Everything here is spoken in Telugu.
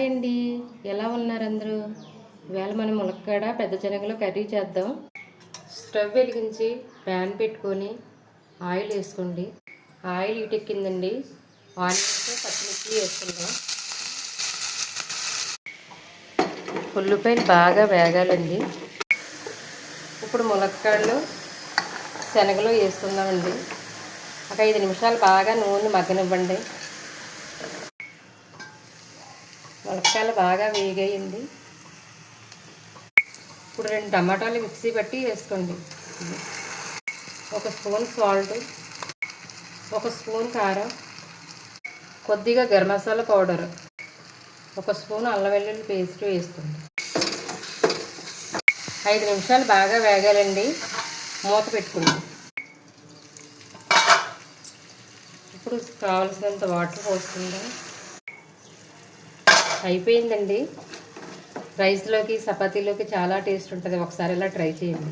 హాయ్ అండి. ఎలా ఉన్నారు అందరూ? ఇవాళ మనం ములక్కాడ పెద్ద శనగలో కర్రీ చేద్దాం. స్టవ్ వెలిగించి ప్యాన్ పెట్టుకొని ఆయిల్ వేసుకోండి. ఆయిల్ ఇటెక్కిందండి ఆనియన్స్ పచ్చిమిర్చి వేసుకుందాం. ఉల్లిపాయలు బాగా వేగాలండి. ఇప్పుడు ములక్కాడలు శనగలు వేసుకుందామండి. ఒక ఐదు నిమిషాలు బాగా నూనె మగ్గనివ్వండి. ములక్కాయలు బాగా వేగయింది ఇప్పుడు రెండు టమాటాలు మిక్సీ పట్టి వేసుకోండి. ఒక స్పూన్ సాల్ట్ ఒక స్పూన్ కారం కొద్దిగా గరం మసాలా పౌడర్ ఒక స్పూన్ అల్లం వెల్లుల్లి పేస్ట్ వేసుకోండి. ఐదు నిమిషాలు బాగా వేగాలండి. మూత పెట్టుకోండి. ఇప్పుడు కావలసినంత వాటర్ పోసుకుందాం. అయిపోయిందండి. రైస్లోకి చపాతీలోకి చాలా టేస్ట్ ఉంటుంది. ఒకసారి ఇలా ట్రై చేయండి.